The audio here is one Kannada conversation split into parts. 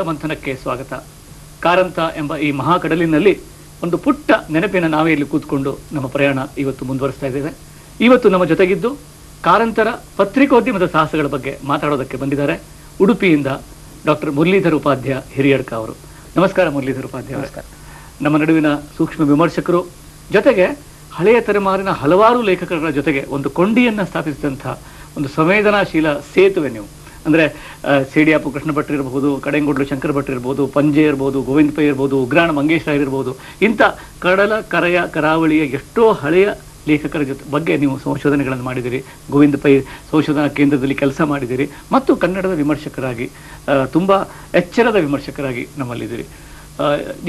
ಮಂಥನಕ್ಕೆ ಸ್ವಾಗತ. ಕಾರಂತ ಎಂಬ ಈ ಮಹಾಕಡಲಿನಲ್ಲಿ ಒಂದು ಪುಟ್ಟ ನೆನಪಿನ ನಾವೇ ನಾವೆಯಲ್ಲಿ ಕೂತ್ಕೊಂಡು ನಮ್ಮ ಪ್ರಯಾಣ ಇವತ್ತು ಮುಂದುವರಿಸ್ತಾ ಇದ್ದೇವೆ. ಇವತ್ತು ನಮ್ಮ ಜೊತೆಗಿದ್ದು ಕಾರಂತರ ಪತ್ರಿಕೋದ್ಯಮದ ಸಾಹಸಗಳ ಬಗ್ಗೆ ಮಾತಾಡೋದಕ್ಕೆ ಬಂದಿದ್ದಾರೆ. ಉಡುಪಿಯಿಂದ ಡಾಕ್ಟರ್ ಮುರಳೀಧರ್ ಉಪಾಧ್ಯ ಹಿರಿಯಡ್ಕ ಅವರು. ನಮಸ್ಕಾರ ಮುರಳೀಧರ್ ಉಪಾಧ್ಯ ನಮಸ್ಕಾರ. ನಮ್ಮ ನಡುವಿನ ಸೂಕ್ಷ್ಮ ವಿಮರ್ಶಕರು ಜೊತೆಗೆ ಹಳೆಯ ತಲೆಮಾರಿನ ಹಲವಾರು ಲೇಖಕರ ಜೊತೆಗೆ ಒಂದು ಕೊಂಡಿಯನ್ನ ಸ್ಥಾಪಿಸಿದಂತಹ ಒಂದು ಸಂವೇದನಾಶೀಲ ಸೇತುವೆ ನೀವು. ಅಂದ್ರೆ ಸಿಡಿ ಸೇಡಿಯಾಪು ಕೃಷ್ಣ ಭಟ್ ಇರಬಹುದು ಕಡೆಂಗೋಡ್ಲು ಶಂಕರ ಭಟ್ ಇರ್ಬೋದು, ಪಂಜೆ ಇರ್ಬೋದು, ಗೋವಿಂದ ಪೈ ಇರ್ಬೋದು, ಉಗ್ರಾಣ ಮಂಗೇಶ್ ರಾಯ್ ಇರ್ಬೋದು, ಇಂಥ ಕಡಲ, ಕರೆಯ, ಕರಾವಳಿಯ ಎಷ್ಟೋ ಹಳೆಯ ಲೇಖಕರ ಜೊತೆ ಬಗ್ಗೆ ನೀವು ಸಂಶೋಧನೆಗಳನ್ನು ಮಾಡಿದಿರಿ ಗೋವಿಂದ ಪೈ ಸಂಶೋಧನಾ ಕೇಂದ್ರದಲ್ಲಿ ಕೆಲಸ ಮಾಡಿದಿರಿ ಮತ್ತು ಕನ್ನಡದ ವಿಮರ್ಶಕರಾಗಿ ತುಂಬ ಎಚ್ಚರದ ವಿಮರ್ಶಕರಾಗಿ ನಮ್ಮಲ್ಲಿದ್ದೀರಿ.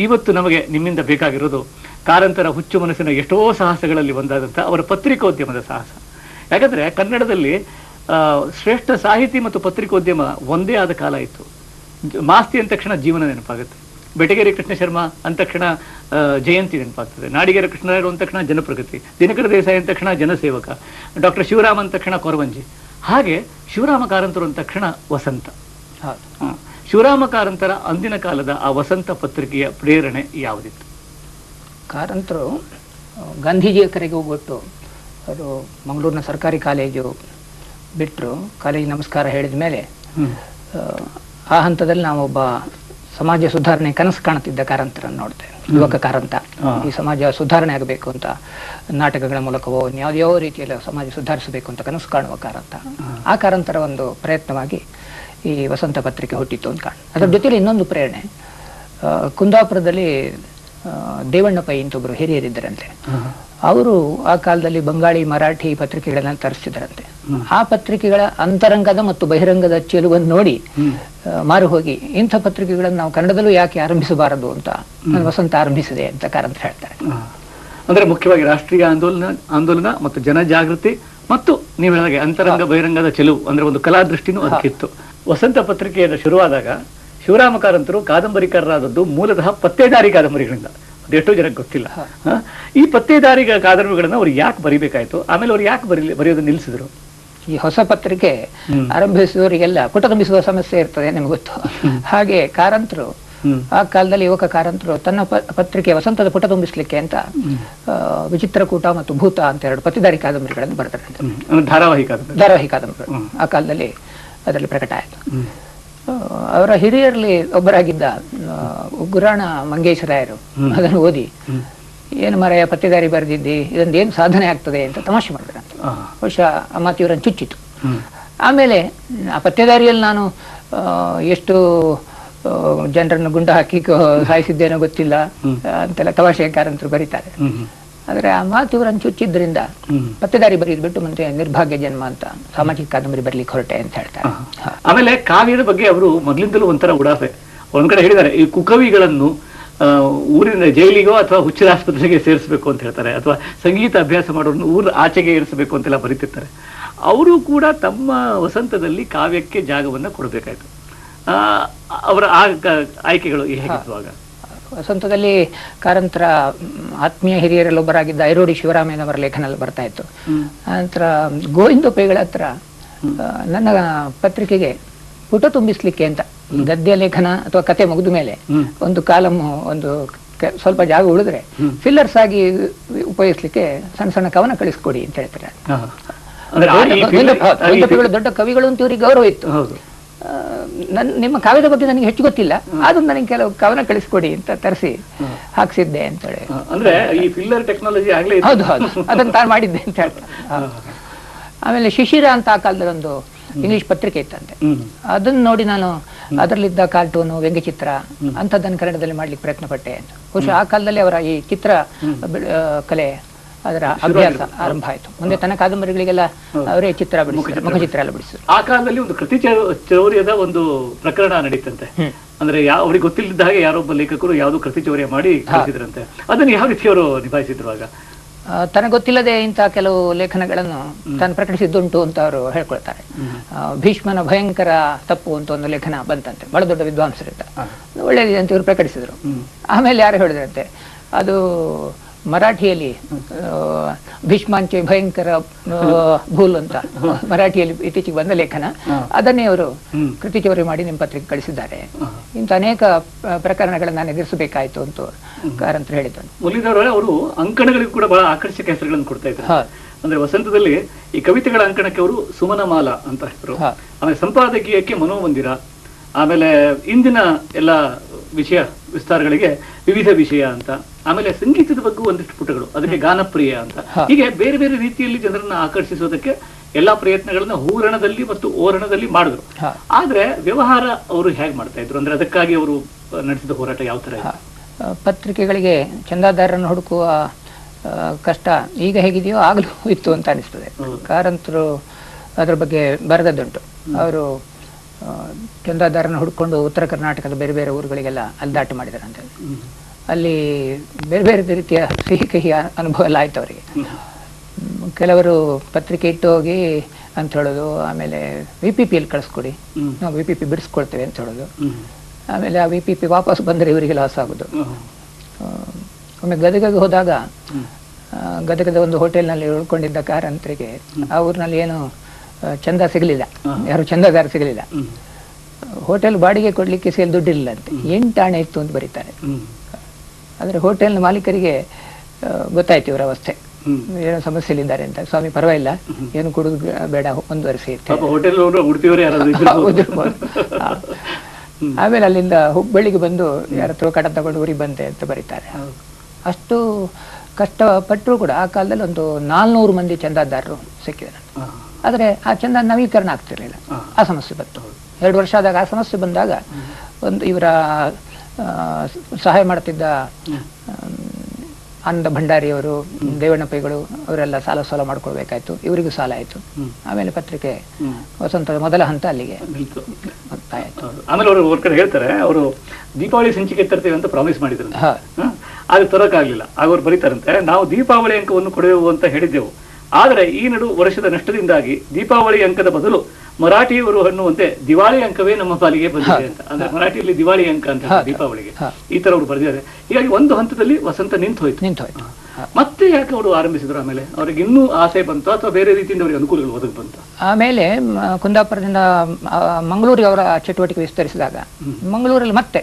ಇವತ್ತು ನಮಗೆ ನಿಮ್ಮಿಂದ ಬೇಕಾಗಿರೋದು ಕಾರಂತರ ಹುಚ್ಚು ಮನಸ್ಸಿನ ಎಷ್ಟೋ ಸಾಹಸಗಳಲ್ಲಿ ಒಂದಾದಂಥ ಅವರ ಪತ್ರಿಕೋದ್ಯಮದ ಸಾಹಸ. ಯಾಕಂದ್ರೆ ಕನ್ನಡದಲ್ಲಿ ಶ್ರೇಷ್ಠ ಸಾಹಿತಿ ಮತ್ತು ಪತ್ರಿಕೋದ್ಯಮ ಒಂದೇ ಆದ ಕಾಲ ಇತ್ತು. ಮಾಸ್ತಿ ಅಂದ ತಕ್ಷಣ ಜೀವನ ನೆನಪಾಗುತ್ತೆ. ಬೆಟಗೇರಿ ಕೃಷ್ಣ ಶರ್ಮ ಅಂದ ತಕ್ಷಣ ಜಯಂತಿ ನೆನಪಾಗ್ತದೆ. ನಾಡಿಗೇರ ಕೃಷ್ಣರಾಯರು ಅಂದ ತಕ್ಷಣ ಜನಪ್ರಗತಿ. ದಿನಕರ ದೇಸಾಯಿ ಅಂದ ತಕ್ಷಣ ಜನಸೇವಕ. ಡಾಕ್ಟರ್ ಶಿವರಾಮ್ ಅಂದ ತಕ್ಷಣ ಕೊರವಂಜಿ. ಹಾಗೆ ಶಿವರಾಮ ಕಾರಂತರು ಅಂದ ತಕ್ಷಣ ವಸಂತ. ಶಿವರಾಮ ಕಾರಂತರ ಅಂದಿನ ಕಾಲದ ಆ ವಸಂತ ಪತ್ರಿಕೆಯ ಪ್ರೇರಣೆ ಯಾವುದಿತ್ತು? ಕಾರಂತರು ಗಾಂಧೀಜಿಯ ಕರೆಗೆ ಹೋಗ್ಬಿಟ್ಟು ಅದು ಮಂಗಳೂರಿನ ಸರ್ಕಾರಿ ಕಾಲೇಜು ಬಿಟ್ಟರು ಕಾಲೇಜ್ ನಮಸ್ಕಾರ ಹೇಳಿದ ಮೇಲೆ ಆ, ಹಂತದಲ್ಲಿ ನಾವೊಬ್ಬ ಸಮಾಜ ಸುಧಾರಣೆ ಕನಸು ಕಾಣುತ್ತಿದ್ದ ಕಾರಂತರನ್ನು ನೋಡ್ತೇವೆ ಯುವಕ ಕಾರಂತ. ಈ ಸಮಾಜ ಸುಧಾರಣೆ ಆಗಬೇಕು ಅಂತ ನಾಟಕಗಳ ಮೂಲಕವೋ ಯಾವುದ್ಯಾವ ರೀತಿಯಲ್ಲಿ ಸಮಾಜ ಸುಧಾರಿಸಬೇಕು ಅಂತ ಕನಸು ಕಾಣುವ ಕಾರಂತ. ಆ ಕಾರಂತರ ಒಂದು ಪ್ರಯತ್ನವಾಗಿ ಈ ವಸಂತ ಪತ್ರಿಕೆ ಹುಟ್ಟಿತ್ತು ಅಂತ ಕಾಣ. ಅದರ ಜೊತೆಯಲ್ಲಿ ಇನ್ನೊಂದು ಪ್ರೇರಣೆ ಕುಂದಾಪುರದಲ್ಲಿ ಆ, ದೇವಣ್ಣ ಪೈ ಅಂತ ಒಬ್ರು ಹಿರಿಯರಿದ್ದರಂತೆ ಅವರು ಆ ಕಾಲದಲ್ಲಿ ಬಂಗಾಳಿ ಮರಾಠಿ ಪತ್ರಿಕೆಗಳನ್ನ ತರಿಸಿದರಂತೆ ಆ ಪತ್ರಿಕೆಗಳ ಅಂತರಂಗದ ಮತ್ತು ಬಹಿರಂಗದ ಚೆಲುವನ್ನು ನೋಡಿ ಮಾರು ಹೋಗಿ ಇಂಥ ಪತ್ರಿಕೆಗಳನ್ನು ನಾವು ಕನ್ನಡದಲ್ಲೂ ಯಾಕೆ ಆರಂಭಿಸಬಾರದು ಅಂತ ವಸಂತ ಆರಂಭಿಸಿದೆ ಅಂತ ಕಾರಂತ ಹೇಳ್ತಾರೆ. ಅಂದ್ರೆ ಮುಖ್ಯವಾಗಿ ರಾಷ್ಟ್ರೀಯ ಆಂದೋಲನ ಆಂದೋಲನ ಮತ್ತು ಜನಜಾಗೃತಿ ಮತ್ತು ನೀವು ಹೇಳಿದಾಗೆ ಅಂತರಂಗ ಬಹಿರಂಗದ ಚೆಲುವು ಅಂದ್ರೆ ಒಂದು ಕಲಾ ದೃಷ್ಟಿನೂ ಅದಕ್ಕಿತ್ತು. ವಸಂತ ಪತ್ರಿಕೆಯನ್ನು ಶುರುವಾದಾಗ ಶಿವರಾಮ ಕಾರಂತರು ಕಾದಂಬರಿಕಾರರಾದದ್ದು ಮೂಲತಃ ಪತ್ತೇದಾರಿ ಕಾದಂಬರಿಗಳಿಂದ. ಅದೆಷ್ಟೋ ಜನಕ್ಕೆ ಗೊತ್ತಿಲ್ಲ. ಈ ಪತ್ತೇದಾರಿ ಕಾದಂಬರಿಗಳನ್ನ ಅವ್ರು ಯಾಕೆ ಬರಿಬೇಕಾಯ್ತು? ಆಮೇಲೆ ಅವ್ರು ಯಾಕೆ ಬರೀ ಬರೆಯೋದು ನಿಲ್ಲಿಸಿದ್ರು? ಈ ಹೊಸ ಪತ್ರಿಕೆ ಆರಂಭಿಸಿದವರಿಗೆಲ್ಲ ಪುಟ ತುಂಬಿಸುವ ಸಮಸ್ಯೆ ಇರ್ತದೆ ನಿಮ್ಗೆ ಗೊತ್ತು. ಹಾಗೆ ಕಾರಂತರು ಆ ಕಾಲದಲ್ಲಿ ಯುವಕ ಕಾರಂತರು ತನ್ನ ಪತ್ರಿಕೆ ವಸಂತದ ಪುಟ ತುಂಬಿಸ್ಲಿಕ್ಕೆ ಅಂತ ವಿಚಿತ್ರ ವಿಚಿತ್ರಕೂಟ ಮತ್ತು ಭೂತ ಅಂತ ಎರಡು ಪತ್ತಿದಾರಿ ಕಾದಂಬರಿಗಳನ್ನು ಬರ್ತಾರೆ ಧಾರಾವಾಹಿ ಕಾದಂಬರಿ. ಧಾರಾವಾಹಿ ಕಾದಂಬರಿ ಆ ಕಾಲದಲ್ಲಿ ಅದರಲ್ಲಿ ಪ್ರಕಟ ಆಯಿತು. ಅವರ ಹಿರಿಯರಲ್ಲಿ ಒಬ್ಬರಾಗಿದ್ದ ಉಗ್ರಾಣ ಮಂಗೇಶ್ ರಾಯರು ಅದನ್ನು ಓದಿ ಏನು ಮರೆಯ ಪತ್ತೆದಾರಿ ಬರೆದಿದ್ದಿ ಇದೊಂದು ಏನು ಸಾಧನೆ ಆಗ್ತದೆ ಅಂತ ತಮಾಷೆ ಮಾಡಿದ್ರೆ. ಬಹುಶಃ ಆ ಮಾತು ಇವರನ್ನು ಚುಚ್ಚಿತು. ಆಮೇಲೆ ಆ ಪತ್ತೆದಾರಿಯಲ್ಲಿ ನಾನು ಎಷ್ಟು ಜನರನ್ನು ಗುಂಡು ಹಾಕಿ ಸಾಯಿಸಿದ್ದೇನೋ ಗೊತ್ತಿಲ್ಲ ಅಂತೆಲ್ಲ ತಮಾಷೆಕಾರಂತರು ಬರೀತಾರೆ. ಆದ್ರೆ ಆ ಮಾತು ಇವರನ್ನು ಚುಚ್ಚಿದ್ರಿಂದ. ಪತ್ತೆದಾರಿ ಬರೆದು ಬಿಟ್ಟು ಮತ್ತೆ ನಿರ್ಭಾಗ್ಯ ಜನ್ಮ ಅಂತ ಸಾಮಾಜಿಕ ಕಾದಂಬರಿ ಬರ್ಲಿಕ್ಕೆ ಹೊರಟೆ ಅಂತ ಹೇಳ್ತಾರೆ. ಆಮೇಲೆ ಕಾವ್ಯದ ಬಗ್ಗೆ ಅವರು ಮೊದಲಿಂದಲೂ ಒಂಥರ ಉಡಾಫೆ. ಒಂದ್ ಕಡೆ ಹೇಳಿದ್ದಾರೆ ಈ ಕುಕವಿಗಳನ್ನು ಊರಿನ ಜೈಲಿಗೋ ಅಥವಾ ಹುಚ್ಚಿನ ಆಸ್ಪತ್ರೆಗೆ ಸೇರಿಸಬೇಕು ಅಂತ ಹೇಳ್ತಾರೆ ಅಥವಾ ಸಂಗೀತ ಅಭ್ಯಾಸ ಮಾಡೋರನ್ನು ಊರ ಆಚೆಗೆ ಇರಿಸಬೇಕು ಅಂತೆಲ್ಲ ಬರೀತಿರ್ತಾರೆ. ಅವರು ಕೂಡ ತಮ್ಮ ವಸಂತದಲ್ಲಿ ಕಾವ್ಯಕ್ಕೆ ಜಾಗವನ್ನ ಕೊಡಬೇಕಾಯ್ತು. ಆ, ಅವರ ಆ ಆಯ್ಕೆಗಳು ಹೇಗಿತ್ತು ಆಗ? ವಸಂತದಲ್ಲಿ ಕಾರಂತರ ಆತ್ಮೀಯ ಹಿರಿಯರಲ್ಲಿ ಒಬ್ಬರಾಗಿದ್ದ ಐರೋಡಿ ಶಿವರಾಮಯ್ಯನವರ ಲೇಖನಲ್ಲಿ ಬರ್ತಾ ಇತ್ತು. ನಂತರ ಗೋವಿಂದ ಪೈಗಳ ಹತ್ರ ನನ್ನ ಪತ್ರಿಕೆಗೆ ಪುಟ ತುಂಬಿಸ್ಲಿಕ್ಕೆ ಅಂತ ಗದ್ಯ ಲೇಖನ ಅಥವಾ ಕತೆ ಮುಗಿದ ಮೇಲೆ ಒಂದು ಕಾಲಮ್ ಒಂದು ಸ್ವಲ್ಪ ಜಾಗ ಉಳಿದ್ರೆ ಫಿಲ್ಲರ್ಸ್ ಆಗಿ ಉಪಯೋಗಿಸ್ಲಿಕ್ಕೆ ಸಣ್ಣ ಸಣ್ಣ ಕವನ ಕಳಿಸ್ಕೊಡಿ ಅಂತ ಹೇಳ್ತಾರೆ. ದೊಡ್ಡ ಕವಿಗಳು ಅಂತ ಇವ್ರಿಗೆ ಗೌರವ ಇತ್ತು. ನಿಮ್ಮ ಕಾವ್ಯದ ಬಗ್ಗೆ ನನಗೆ ಹೆಚ್ಚು ಗೊತ್ತಿಲ್ಲ. ಆದ್ರೂ ನನಗೆ ಕೆಲವು ಕವನ ಕಳಿಸ್ಕೊಡಿ ಅಂತ ತರಿಸಿ ಹಾಕ್ಸಿದ್ದೆ ಅಂತ ಹೇಳಿ. ಅಂದ್ರೆ ಈ ಫಿಲ್ಲರ್ ಟೆಕ್ನಾಲಜಿ ಆಗ್ಲೇ. ಹೌದು ಹೌದು. ಅದನ್ನು ತಾನು ಮಾಡಿದ್ದೆ ಅಂತ ಹೇಳಿ. ಆಮೇಲೆ ಶಿಶಿರ ಅಂತ ಆ ಕಾಲದಲ್ಲಿ ಒಂದು ಇಂಗ್ಲಿಷ್ ಪತ್ರಿಕೆ ಇತ್ತಂತೆ. ಅದನ್ನು ಅದನ್ನ ನೋಡಿ ನಾನು ಅದರಲ್ಲಿದ್ದ ಕಾರ್ಟೂನು ವ್ಯಂಗ್ಯಚಿತ್ರ ಅಂಥದ್ದನ್ನು ಕನ್ನಡದಲ್ಲಿ ಮಾಡ್ಲಿಕ್ಕೆ ಪ್ರಯತ್ನ ಪಟ್ಟೆ ಅಂತ. ಬಹುಶಃ ಆ ಕಾಲದಲ್ಲಿ ಅವರ ಈ ಚಿತ್ರ ಕಲೆ ಅದರ ಅಭ್ಯಾಸ ಆರಂಭ ಆಯಿತು ಮುಂದೆ ತನ್ನ ಕಾದಂಬರಿಗಳಿಗೆಲ್ಲ ಅವರೇ ಚಿತ್ರ ಬಿಡಿಸಿದ್ರು ಮುಖಚಿತ್ರ ಎಲ್ಲ ಬಿಡಿಸಿದ್ರು. ಆ ಕಾಲದಲ್ಲಿ ಒಂದು ಕೃತಿ ಚೌರ್ಯದ ಒಂದು ಪ್ರಕರಣ ನಡೀತಂತೆ. ಅಂದ್ರೆ ಯಾವ ಅವ್ರಿಗೆ ಗೊತ್ತಿಲ್ಲದ ಹಾಗೆ ಯಾರೊಬ್ಬ ಲೇಖಕರು ಯಾವ್ದು ಕೃತಿ ಚೌರ್ಯ ಮಾಡಿ ಕಳಿಸಿದ್ರಂತೆ. ಅದನ್ನು ಯಾವ ರೀತಿ ಅವರು ನಿಭಾಯಿಸಿದ್ರು ಆಗ? ತನಗೆ ಗೊತ್ತಿಲ್ಲದೆ ಇಂಥ ಕೆಲವು ಲೇಖನಗಳನ್ನು ತಾನು ಪ್ರಕಟಿಸಿದ್ದುಂಟು ಅಂತ ಅವರು ಹೇಳ್ಕೊಳ್ತಾರೆ. ಭೀಷ್ಮನ ಭಯಂಕರ ತಪ್ಪು ಅಂತ ಒಂದು ಲೇಖನ ಬಂತಂತೆ. ಬಹಳ ದೊಡ್ಡ ವಿದ್ವಾಂಸರಿಂದ ಒಳ್ಳೆಯದಿದೆ ಅಂತ ಇವರು ಪ್ರಕಟಿಸಿದ್ರು. ಆಮೇಲೆ ಯಾರು ಹೇಳಿದ್ರಂತೆ? ಅದು ಮರಾಠಿಯಲ್ಲಿ ಭೀಷ್ಮಾಂಚೆ ಭಯಂಕರ ಭೂಲ್ ಅಂತ ಮರಾಠಿಯಲ್ಲಿ ಇತ್ತೀಚೆಗೆ ಬಂದ ಲೇಖನ. ಅದನ್ನೇ ಅವರು. ಕೃತಿ ಚೌರಿ ಮಾಡಿ ನಿಮ್ಮ ಪತ್ರಿಕೆ ಕಳಿಸಿದ್ದಾರೆ. ಇಂಥ ಅನೇಕ ಪ್ರಕರಣಗಳನ್ನು ನಾನು ಎದುರಿಸಬೇಕಾಯ್ತು ಅಂತ ಕಾರಂತ ಹೇಳಿದ್ದನು ಅವರು ಅಂಕಣಗಳಿಗೂ ಕೂಡ ಬಹಳ ಆಕರ್ಷಕ ಹೆಸರುಗಳನ್ನು ಕೊಡ್ತಾ ಇದ್ದಾರೆ. ಅಂದ್ರೆ ವಸಂತದಲ್ಲಿ ಈ ಕವಿತೆಗಳ ಅಂಕಣಕ್ಕೆ ಅವರು ಸುಮನಮಾಲ ಅಂತ ಹೆಸರು. ಆಮೇಲೆ ಸಂಪಾದಕೀಯಕ್ಕೆ ಮನೋಮಂದಿರ ಆಮೇಲೆ ಇಂದಿನ ಎಲ್ಲ ವಿಷಯ ವಿಸ್ತಾರಗಳಿಗೆ ವಿವಿಧ ವಿಷಯ ಅಂತ. ಆಮೇಲೆ ಸಂಗೀತದ ಬಗ್ಗೆ ಒಂದಿಷ್ಟು ಪುಟಗಳು. ಅದಕ್ಕೆ ಗಾನಪ್ರಿಯ ಅಂತ. ಹೀಗೆ ಬೇರೆ ಬೇರೆ ರೀತಿಯಲ್ಲಿ ಜನರನ್ನ ಆಕರ್ಷಿಸೋದಕ್ಕೆ ಎಲ್ಲಾ ಪ್ರಯತ್ನಗಳನ್ನ ಹೂರಣದಲ್ಲಿ ಮತ್ತು ಓರಣದಲ್ಲಿ ಮಾಡಿದ್ರು. ಆದ್ರೆ ವ್ಯವಹಾರ ಅವರು ಹೇಗೆ ಮಾಡ್ತಾ ಇದ್ರು? ಅಂದ್ರೆ ಅದಕ್ಕಾಗಿ ಅವರು ನಡೆಸಿದ ಹೋರಾಟ ಯಾವ ತರ ಪತ್ರಿಕೆಗಳಿಗೆ ಚಂದಾದಾರರನ್ನು ಹುಡುಕುವ ಕಷ್ಟ ಈಗ ಹೇಗಿದೆಯೋ ಆಗಲೂ ಇತ್ತು ಅಂತ ಅನಿಸ್ತದೆ. ಕಾರಂತರು ಅದರ ಬಗ್ಗೆ ಬರೆದದ್ದುಂಟು. ಅವರು ಚಂದಾದಾರನ ಹುಡ್ಕೊಂಡು ಉತ್ತರ ಕರ್ನಾಟಕದ ಬೇರೆ ಬೇರೆ ಊರುಗಳಿಗೆಲ್ಲ ಅಲ್ದಾಟ ಮಾಡಿದಾರಂತೆ. ಹ್ಮ್. ಅಲ್ಲಿ ಬೇರೆ ಬೇರೆ ರೀತಿಯ ಸಿಹಿ ಕಹಿ ಅನುಭವ ಎಲ್ಲ ಆಯ್ತು ಅವರಿಗೆ. ಕೆಲವರು ಪತ್ರಿಕೆ ಇಟ್ಟು ಹೋಗಿ ಅಂತ ಹೇಳೋದು ಆಮೇಲೆ ವಿ ಪಿ ಪಿಯಲ್ಲಿ ಕಳಿಸ್ಕೊಡಿ. ನಾವು ವಿ ಪಿ ಪಿ ಬಿಡಿಸ್ಕೊಳ್ತೇವೆ ಅಂತ ಹೇಳೋದು. ಆಮೇಲೆ ಆ ವಿ ಪಿ ಪಿ ವಾಪಸ್ ಬಂದರೆ ಇವರಿಗೆ ಲಾಸ್ ಆಗೋದು. ಒಮ್ಮೆ ಗದಗಗೆ ಹೋದಾಗ ಗದಗದ ಒಂದು ಹೋಟೆಲ್ನಲ್ಲಿ ಉಳ್ಕೊಂಡಿದ್ದ ಕಾರಂತರಿಗೆ ಆ ಊರಿನಲ್ಲಿ ಏನು ಚಂದ ಸಿಗಲಿಲ್ಲ. ಯಾರು ಚಂದಗಾರ ಸಿಗಲಿಲ್ಲ. ಹೋಟೆಲ್ ಬಾಡಿಗೆ ಕೊಡಲಿಕ್ಕೆ ಸೇಲ್ ದುಡ್ಡಿಲ್ಲ ಅಂತ ಎಂಟು ಆಣೆ ಇತ್ತು ಅಂತ ಬರೀತಾರೆ. ಆದರೆ ಹೋಟೆಲ್ನ ಮಾಲೀಕರಿಗೆ ಗೊತ್ತಾಯ್ತು ಇವರ ಅವಸ್ಥೆ. ಏನೋ ಸಮಸ್ಯೆಲಿದ್ದಾರೆ ಅಂತ. ಸ್ವಾಮಿ ಪರವಾಗಿಲ್ಲ. ಏನು ಕುಡಿದು ಬೇಡ. ಮುಂದುವರಿಸಿ. ಆಮೇಲೆ ಅಲ್ಲಿಂದ ಹುಬ್ಬಳ್ಳಿಗೆ ಬಂದು ಯಾರ ಹತ್ರ ಕಡ ತಗೊಂಡು ಊರಿಗೆ ಬಂದೆ ಅಂತ ಬರೀತಾರೆ. ಅಷ್ಟು ಅಷ್ಟು ಕಷ್ಟಪಟ್ಟರು ಕೂಡ ಆ ಕಾಲದಲ್ಲಿ ಒಂದು ನಾಲ್ನೂರು ಮಂದಿ ಚಂದಾದಾರರು ಸಿಕ್ಕಿದ್ದಾರೆ ಹಾ. ಆದರೆ ಆ ಚಂದ ನವೀಕರಣ ಆಗ್ತಿರ್ಲಿಲ್ಲ. ಆ ಸಮಸ್ಯೆ ಬಂತು. ಎರಡು ವರ್ಷ ಆದಾಗ ಆ ಸಮಸ್ಯೆ ಬಂದಾಗ ಒಂದು ಇವರ ಸಹಾಯ ಮಾಡ್ತಿದ್ದ ಆನಂದ ಭಂಡಾರಿಯವರು ದೇವಣ್ಣ ಪೈಗಳು ಅವರೆಲ್ಲ ಸಾಲ ಸಾಲ ಮಾಡ್ಕೊಳ್ಬೇಕಾಯ್ತು. ಇವರಿಗೂ ಸಾಲ ಆಯ್ತು. ಆಮೇಲೆ ಪತ್ರಿಕೆ. ವಸಂತದ ಮೊದಲ ಹಂತ ಅಲ್ಲಿಗೆ. ಆಮೇಲೆ ಅವರು ವರ್ಕರ್ ಕಡೆ ಹೇಳ್ತಾರೆ ಅವರು ದೀಪಾವಳಿ ಸಂಚಿಕೆ ತರ್ತೇವೆ ಅಂತ ಪ್ರಾಮಿಸ್ ಮಾಡಿದ್ರು. ಅದು ತರಕಾಗ್ಲಿಲ್ಲ. ಆಗ ಅವ್ರು ಬರೀತಾರಂತೆ ನಾವು ದೀಪಾವಳಿ ಅಂಕವನ್ನು ಕೊಡುವೆವು ಅಂತ ಹೇಳಿದ್ದೆವು. ಆದರೆ ಈ ನಡು ವರ್ಷದ ನಷ್ಟದಿಂದಾಗಿ ದೀಪಾವಳಿ ಅಂಕದ ಬದಲು ಮರಾಠಿಯವರು ಅನ್ನುವಂತೆ ದಿವಾಳಿ ಅಂಕವೇ ನಮ್ಮ ಪಾಲಿಗೆ ಬಂದಿದೆ ಅಂತ. ಅಂದ್ರೆ ಮರಾಠಿಯಲ್ಲಿ ದಿವಾಳಿ ಅಂಕ ಅಂತ ದೀಪಾವಳಿಗೆ. ಈ ತರ ಅವರು ಬರೆದಿದ್ದಾರೆ. ಹೀಗಾಗಿ ಒಂದು ಹಂತದಲ್ಲಿ ವಸಂತ ನಿಂತು ಹೋಯ್ತು. ನಿಂತು ಹೋಯ್ತು ಮತ್ತೆ ಯಾಕೆ ಅವರು ಆರಂಭಿಸಿದ್ರು ಆಮೇಲೆ? ಅವ್ರಿಗೆ ಇನ್ನೂ ಆಸೆ ಬಂತು ಅಥವಾ ಬೇರೆ ರೀತಿಯಿಂದ ಅವರಿಗೆ ಅನುಕೂಲಗಳು ಒದಗಿ ಬಂತು? ಆಮೇಲೆ ಕುಂದಾಪುರದಿಂದ ಮಂಗಳೂರಿಗೆ ಅವರ ಚಟುವಟಿಕೆ ವಿಸ್ತರಿಸಿದಾಗ ಮಂಗಳೂರಲ್ಲಿ ಮತ್ತೆ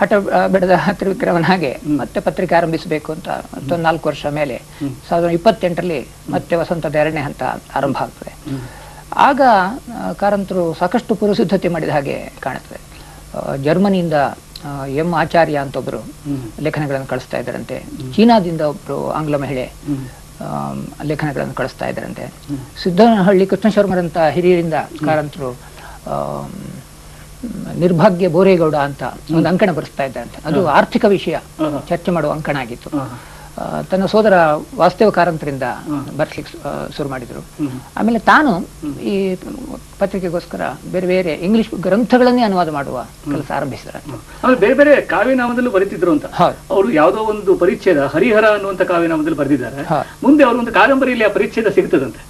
ಹಠ ಬೆಳೆದ ತ್ರಿವಿಕ್ರಮನ ಹಾಗೆ ಮತ್ತೆ ಪತ್ರಿಕೆ ಆರಂಭಿಸಬೇಕು ಅಂತ ಮತ್ತೊಂದು ನಾಲ್ಕು ವರ್ಷ ಮೇಲೆ ಸಾವಿರದ ಇಪ್ಪತ್ತೆಂಟರಲ್ಲಿ ಮತ್ತೆ ವಸಂತದ ಎರಡನೇ ಹಂತ ಆರಂಭ ಆಗ್ತದೆ. ಆಗ ಕಾರಂತರು ಸಾಕಷ್ಟು ಪೂರ್ವಸಿದ್ಧತೆ ಮಾಡಿದ ಹಾಗೆ ಕಾಣುತ್ತದೆ. ಜರ್ಮನಿಯಿಂದ ಎಂ ಆಚಾರ್ಯ ಅಂತ ಒಬ್ಬರು ಲೇಖನಗಳನ್ನು ಕಳಿಸ್ತಾ ಇದ್ದಾರಂತೆ. ಚೀನಾದಿಂದ ಒಬ್ಬರು ಆಂಗ್ಲ ಮಹಿಳೆ ಲೇಖನಗಳನ್ನು ಕಳಿಸ್ತಾ ಇದ್ದಾರಂತೆ. ಸಿದ್ದನಹಳ್ಳಿ ಕೃಷ್ಣಶರ್ಮರಂತ ಹಿರಿಯರಿಂದ ಕಾರಂತರು ನಿರ್ಭಾಗ್ಯ ಬೋರೇಗೌಡ ಅಂತ ಒಂದು ಅಂಕಣ ಬರೆಸ್ತಾ ಇದ್ದಾರಂತೆ. ಅದು ಆರ್ಥಿಕ ವಿಷಯ. ಚರ್ಚೆ ಮಾಡುವ ಅಂಕಣ ಆಗಿತ್ತು. ತನ್ನ ಸೋದರ ವಾಸ್ತವ ಕಾರಂತರಿಂದ ಬರ್ಲಿಕ್ಕೆ ಆ, ಶುರು ಮಾಡಿದರು. ಆಮೇಲೆ ತಾನು ಈ ಪತ್ರಿಕೆಗೋಸ್ಕರ ಬೇರೆ ಬೇರೆ ಇಂಗ್ಲಿಷ್ ಗ್ರಂಥಗಳನ್ನೇ ಅನುವಾದ ಮಾಡುವ ಕೆಲಸ ಆರಂಭಿಸಿದ್ದಾರೆ ಆಮೇಲೆ ಬೇರೆ ಬೇರೆ ಕಾವ್ಯನಾಮದಲ್ಲೂ ಬರೀತಿದ್ರು ಅಂತ. ಅವರು ಯಾವುದೋ ಒಂದು ಪರಿಚ್ಛೇದ ಹರಿಹರ ಅನ್ನುವಂತ ಕಾವ್ಯನಾಮದಲ್ಲಿ ಬರೆದಿದ್ದಾರೆ. ಮುಂದೆ ಅವರು ಒಂದು ಕಾದಂಬರಿಯಲ್ಲಿ ಆ ಪರಿಚ್ಛೇದ ಸಿಗ್ತದಂತೆ.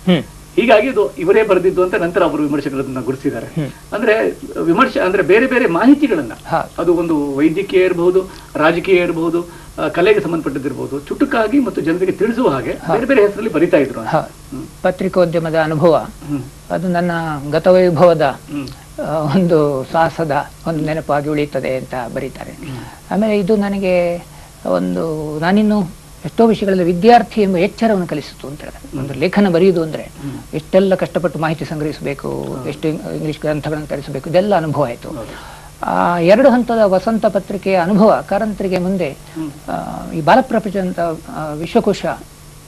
ಹೀಗಾಗಿ ಇದು ಇವರೇ ಬರೆದಿದ್ದು ಅಂತ ನಂತರ ಅವರು ವಿಮರ್ಶಕರನ್ನ ಗುರುತಿಸಿದ್ದಾರೆ. ಅಂದ್ರೆ ವಿಮರ್ಶೆ ಅಂದ್ರೆ ಬೇರೆ ಬೇರೆ ಮಾಹಿತಿಗಳನ್ನ. ಅದು ಒಂದು ವೈದ್ಯಕೀಯ ಇರಬಹುದು ರಾಜಕೀಯ ಇರಬಹುದು ಕಲೆಗೆ ಸಂಬಂಧಪಟ್ಟದ್ದಿರಬಹುದು ಚುಟುಕಾಗಿ ಮತ್ತು ಜನರಿಗೆ ತಿಳಿಸುವ ಹಾಗೆ ಬೇರೆ ಬೇರೆ ಹೆಸರಲ್ಲಿ ಬರಿತಾ ಇದ್ರು ಪತ್ರಿಕೋದ್ಯಮದ ಅನುಭವ. ಅದು ನನ್ನ ಗತವೈಭವದ ಒಂದು ಸಾಹಸದ ಒಂದು ನೆನಪಾಗಿ ಉಳಿಯುತ್ತದೆ ಅಂತ ಬರೀತಾರೆ. ಆಮೇಲೆ ಇದು ನನಗೆ ಒಂದು ನಾನಿನ್ನು ಎಷ್ಟೋ ವಿಷಯಗಳಲ್ಲಿ ವಿದ್ಯಾರ್ಥಿ ಎಂಬ ಎಚ್ಚರವನ್ನು ಕಲಿಸಿತು ಅಂತ ಹೇಳಿದ್ರೆ. ಒಂದು ಲೇಖನ ಬರೆಯುವುದು ಅಂದ್ರೆ ಎಷ್ಟೆಲ್ಲ ಕಷ್ಟಪಟ್ಟು ಮಾಹಿತಿ ಸಂಗ್ರಹಿಸಬೇಕು ಎಷ್ಟು ಇಂಗ್- ಇಂಗ್ಲಿಷ್ ಗ್ರಂಥಗಳನ್ನು ತರಿಸಬೇಕು ಇದೆಲ್ಲ ಅನುಭವ ಆಯಿತು. ಆ ಎರಡು ಹಂತದ ವಸಂತ ಪತ್ರಿಕೆಯ ಅನುಭವ ಕಾರಂತರಿಗೆ ಮುಂದೆ ಈ ಬಾಲಪ್ರಪಂಚ ಅಂತ ವಿಶ್ವಕೋಶ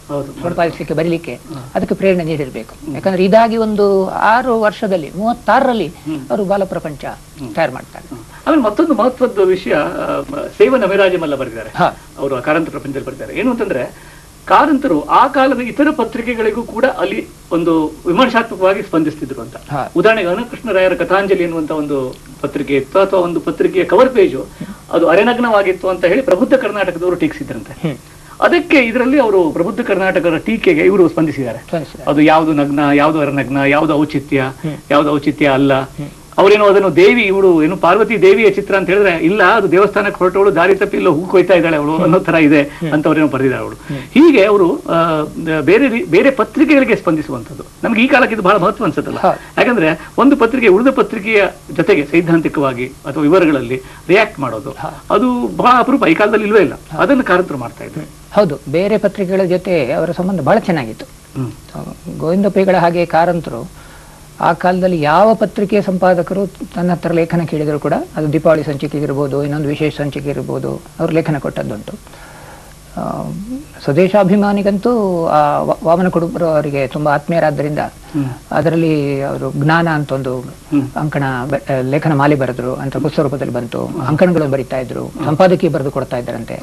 ಹೌದು. ಸಂಪಾದಿಸಲಿಕ್ಕೆ ಬರೀಲಿಕ್ಕೆ ಅದಕ್ಕೆ ಪ್ರೇರಣೆ ನೀಡಿರಬೇಕು. ಯಾಕಂದ್ರೆ ಇದಾಗಿ ಒಂದು ಆರು ವರ್ಷದಲ್ಲಿ ಮೂವತ್ತಾರರಲ್ಲಿ ಅವರು ಬಾಲಪ್ರಪಂಚ ತಯಾರು ಮಾಡ್ತಾರೆ. ಆಮೇಲೆ ಮತ್ತೊಂದು ಮಹತ್ವದ ವಿಷಯ ಸೇವನ ವಿರಾಜಮಲ್ಲ ಬರೆದಿದ್ದಾರೆ. ಅವರು ಕಾರಂತ ಪ್ರಪಂಚದಲ್ಲಿ ಬರೆದಿದ್ದಾರೆ. ಏನು ಅಂತಂದ್ರೆ ಕಾರಂತರು ಆ ಕಾಲದ ಇತರ ಪತ್ರಿಕೆಗಳಿಗೂ ಕೂಡ ಅಲ್ಲಿ ಒಂದು ವಿಮರ್ಶಾತ್ಮಕವಾಗಿ ಸ್ಪಂದಿಸ್ತಿದ್ರು ಅಂತ. ಉದಾಹರಣೆಗೆ ಅನಕೃಷ್ಣರಾಯರ ಕಥಾಂಜಲಿ ಎನ್ನುವಂತ ಒಂದು ಪತ್ರಿಕೆ ಇತ್ತು ಅಥವಾ ಒಂದು ಪತ್ರಿಕೆಯ ಕವರ್ ಪೇಜು ಅದು ಅರೆನಗ್ನವಾಗಿತ್ತು ಅಂತ ಹೇಳಿ ಪ್ರಬುದ್ಧ ಕರ್ನಾಟಕದವರು ಟೀಕಿಸಿದ್ರಂತೆ. ಅದಕ್ಕೆ ಇದರಲ್ಲಿ ಅವರು ಪ್ರಬುದ್ಧ ಕರ್ನಾಟಕದ ಟೀಕೆಗೆ ಇವರು ಸ್ಪಂದಿಸಿದ್ದಾರೆ. ಅದು ಯಾವುದು ನಗ್ನ ಯಾವುದು ಅರನಗ್ನ ಯಾವುದು ಔಚಿತ್ಯ ಯಾವುದು ಔಚಿತ್ಯ ಅಲ್ಲ. ಅವರೇನೋ ಅದನ್ನು ದೇವಿ ಇವಳು ಏನು ಪಾರ್ವತಿ ದೇವಿಯ ಚಿತ್ರ ಅಂತ ಹೇಳಿದ್ರೆ ಇಲ್ಲ ಅದು ದೇವಸ್ಥಾನಕ್ಕೆ ಹೊರಟವಳು ದಾರಿ ತಪ್ಪಿ ಇಲ್ಲ ಹೂ ಕೊಯ್ತಾ ಇದ್ದಾಳೆ ಅವಳು ಅನ್ನೋ ತರ ಇದೆ ಅಂತ ಅವ್ರೇನು ಬರೆದಿದ್ದಾರೆ ಅವಳು. ಹೀಗೆ ಅವರು ಬೇರೆ ಬೇರೆ ಪತ್ರಿಕೆಗಳಿಗೆ ಸ್ಪಂದಿಸುವಂಥದ್ದು. ನಮ್ಗೆ ಈ ಕಾಲಕ್ಕೆ ಇದು ಬಹಳ ಮಹತ್ವ ಅನ್ಸುತ್ತಲ್ಲ. ಯಾಕಂದ್ರೆ ಒಂದು ಪತ್ರಿಕೆ ಉಳಿದ ಪತ್ರಿಕೆಯ ಜೊತೆಗೆ ಸೈದ್ಧಾಂತಿಕವಾಗಿ ಅಥವಾ ವಿವರಗಳಲ್ಲಿ ರಿಯಾಕ್ಟ್ ಮಾಡೋದು ಅದು ಬಹಳ ಅಪರೂಪ ಈ ಕಾಲದಲ್ಲಿ ಇಲ್ವೇ ಇಲ್ಲ. ಅದನ್ನು ಕಾರಂತರು ಮಾಡ್ತಾ ಇದ್ದಾರೆ. ಹೌದು ಬೇರೆ ಪತ್ರಿಕೆಗಳ ಜೊತೆ ಅವರ ಸಂಬಂಧ ಬಹಳ ಚೆನ್ನಾಗಿತ್ತು. ಗೋವಿಂದ ಪೈಗಳ ಹಾಗೆ ಕಾರಂತರು ಆ ಕಾಲದಲ್ಲಿ ಯಾವ ಪತ್ರಿಕೆ ಸಂಪಾದಕರು ತನ್ನ ಹತ್ರ ಲೇಖನ ಕೇಳಿದ್ರು ಕೂಡ ಅದು ದೀಪಾವಳಿ ಸಂಚಿಕೆ ಇರ್ಬೋದು ಇನ್ನೊಂದು ವಿಶೇಷ ಸಂಚಿಕೆ ಇರ್ಬೋದು ಅವರು ಲೇಖನ ಕೊಟ್ಟದ್ದುಂಟು. ಆ, ಸ್ವದೇಶಾಭಿಮಾನಿಗಂತೂ ಆ ವಾಮನ ಕುಟುಂಬರು ಅವರಿಗೆ ತುಂಬಾ ಆತ್ಮೀಯರಾದ್ದರಿಂದ ಅದರಲ್ಲಿ ಅವರು ಜ್ಞಾನ ಅಂತ ಒಂದು ಅಂಕಣ ಲೇಖನ ಮಾಲೆ ಬರೆದ್ರು ಅಂತ ಪುಸ್ತಕ ರೂಪದಲ್ಲಿ ಬಂತು ಅಂಕಣಗಳು ಬರಿತಾ ಇದ್ರು ಸಂಪಾದಕಿ ಬರೆದು ಕೊಡ್ತಾ ಇದ್ದರಂತೆ.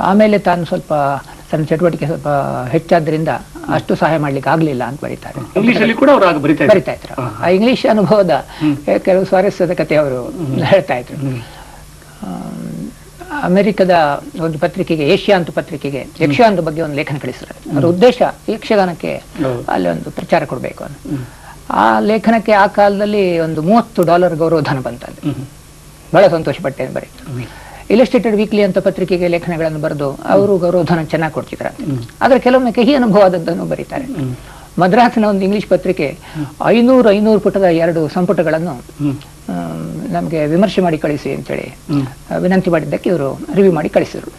ಆಮೇಲೆ ತಾನು ಸ್ವಲ್ಪ ತನ್ನ ಚಟುವಟಿಕೆ ಸ್ವಲ್ಪ ಹೆಚ್ಚಾದ್ರಿಂದ ಅಷ್ಟು ಸಹಾಯ ಮಾಡ್ಲಿಕ್ಕೆ ಆಗ್ಲಿಲ್ಲ ಅಂತ ಬರೀತಾರೆ. ಬರಿತಾ ಇದ್ರು. ಆ ಇಂಗ್ಲಿಷ್ ಅನುಭವದ ಕೆಲವು ಸ್ವಾರಸ್ಯದ ಕತೆ ಅವರು ಹೇಳ್ತಾ ಇದ್ರು. ಅಮೆರಿಕದ ಒಂದು ಪತ್ರಿಕೆಗೆ ಏಷ್ಯಾ ಅಂತ ಪತ್ರಿಕೆಗೆ ಯಕ್ಷಗಾನದ ಬಗ್ಗೆ ಒಂದು ಲೇಖನ ಕಳಿಸ್ತಾರೆ. ಅದರ ಉದ್ದೇಶ ಯಕ್ಷಗಾನಕ್ಕೆ. ಅಲ್ಲಿ ಒಂದು ಪ್ರಚಾರ ಕೊಡಬೇಕು ಅಂತ. ಆ ಲೇಖನಕ್ಕೆ ಆ ಕಾಲದಲ್ಲಿ ಒಂದು ಮೂವತ್ತು ಡಾಲರ್ ಗೌರವಧನ ಬಂತಲ್ಲಿ ಬಹಳ ಸಂತೋಷ ಪಟ್ಟೆ ಅಂತ ಬರೀತು ಇಲಿಸ್ಟ್ರೇಟೆಡ್ ವೀಕ್ಲಿ ಅಂತ ಪತ್ರಿಕೆಗೆ ಲೇಖನಗಳನ್ನು ಬರೆದು ಅವರು ಗೌರವಧನ ಚೆನ್ನಾಗಿ ಕೊಡ್ತಿದ್ದಾರೆ. ಆದ್ರೆ ಕೆಲವೊಮ್ಮೆ ಕಹಿ ಅನುಭವ ಆದದ್ದನ್ನು ಬರೀತಾರೆ ಮದ್ರಾಸಿನ ಒಂದು ಇಂಗ್ಲಿಷ್ ಪತ್ರಿಕೆ ಐನೂರು ಐನೂರು ಪುಟದ ಎರಡು ಸಂಪುಟಗಳನ್ನು ನಮಗೆ ವಿಮರ್ಶೆ ಮಾಡಿ ಕಳಿಸಿ ಅಂತೇಳಿ ವಿನಂತಿ ಮಾಡಿದ್ದಕ್ಕೆ ಇವರು ರಿವ್ಯೂ ಮಾಡಿ ಕಳಿಸಿದ್ರು.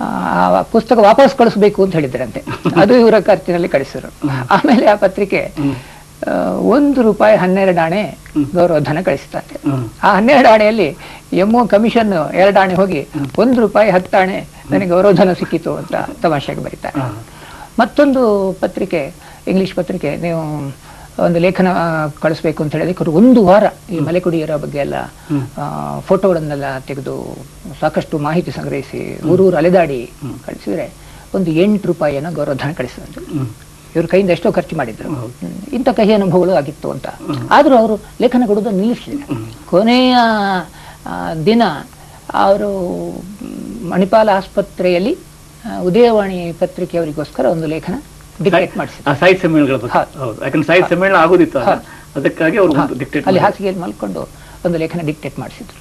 ಆ ಪುಸ್ತಕ ವಾಪಸ್ ಕಳಿಸ್ಬೇಕು ಅಂತ ಹೇಳಿದ್ರಂತೆ. ಅದು ಇವರ ಖರ್ಚಿನಲ್ಲಿ ಕಳಿಸಿದ್ರು. ಆಮೇಲೆ ಆ ಪತ್ರಿಕೆ ಒಂದು ರೂಪಾಯಿ ಹನ್ನೆರಡು ಆಣೆ ಗೌರವಧನ ಕಳಿಸ್ತಾರೆ. ಆ ಹನ್ನೆರಡು ಆಣೆಯಲ್ಲಿ ಎಮ್ಮು ಕಮಿಷನ್ ಎರಡು ಆಣೆ ಹೋಗಿ ಒಂದು ರೂಪಾಯಿ ಹತ್ತು ಆಣೆ ನನಗೆ ಗೌರವಧನ ಸಿಕ್ಕಿತು ಅಂತ ತಮಾಷೆಗೆ ಬರೀತಾರೆ. ಮತ್ತೊಂದು ಪತ್ರಿಕೆ ಇಂಗ್ಲಿಷ್ ಪತ್ರಿಕೆ ನೀವು ಒಂದು ಲೇಖನ ಕಳಿಸ್ಬೇಕು ಅಂತ ಹೇಳಿದಕ್ಕೆ ಅವರು ಒಂದು ವಾರ ಈ ಮಲೆಕುಡಿಯರ ಬಗ್ಗೆ ಎಲ್ಲ ಫೋಟೋಗಳನ್ನೆಲ್ಲ ತೆಗೆದು ಸಾಕಷ್ಟು ಮಾಹಿತಿ ಸಂಗ್ರಹಿಸಿ ಊರೂರು ಅಲೆದಾಡಿ ಕಳಿಸಿದ್ರೆ ಒಂದು ಎಂಟು ರೂಪಾಯಿಯನ್ನು ಗೌರವಧನ ಕಳಿಸಿದ್ರು ಇವ್ರ ಕೈಯಿಂದ ಎಷ್ಟೋ ಖರ್ಚು ಮಾಡಿದ್ರು. ಇಂಥ ಕಹಿ ಅನುಭವಗಳು ಆಗಿತ್ತು ಅಂತ. ಆದರೂ ಅವರು ಲೇಖನ ಕೊಡೋದನ್ನು ನಿಲ್ಲಿಸಲಿಲ್ಲ. ಕೊನೆಯ ದಿನ ಅವರು ಮಣಿಪಾಲ ಆಸ್ಪತ್ರೆಯಲ್ಲಿ ಉದಯವಾಣಿ ಉದಯವಾಣಿ ಪತ್ರಿಕೆಯವರಿಗೋಸ್ಕರ ಒಂದು ಲೇಖನ ಡಿಕ್ಟೇಟ್ ಮಾಡಿಸಿದ್ರು. ಸಾಹಿತ್ಯ ಸಮ್ಮೇಳನಗಳ ಹೌದು. ಯಾಕಂದ್ರೆ ಸಾಹಿತ್ಯ ಸಮ್ಮೇಳನ ಆಗೋದಿತ್ತು ಆಗ. ಅದಕ್ಕಾಗಿ ಅವರು ಅಲ್ಲಿ ಹಾಸಿಗೆಯಲ್ಲಿ ಮಲ್ಕೊಂಡು ಒಂದು ಲೇಖನ ಡಿಕ್ಟೇಟ್ ಮಾಡಿಸಿದ್ರು.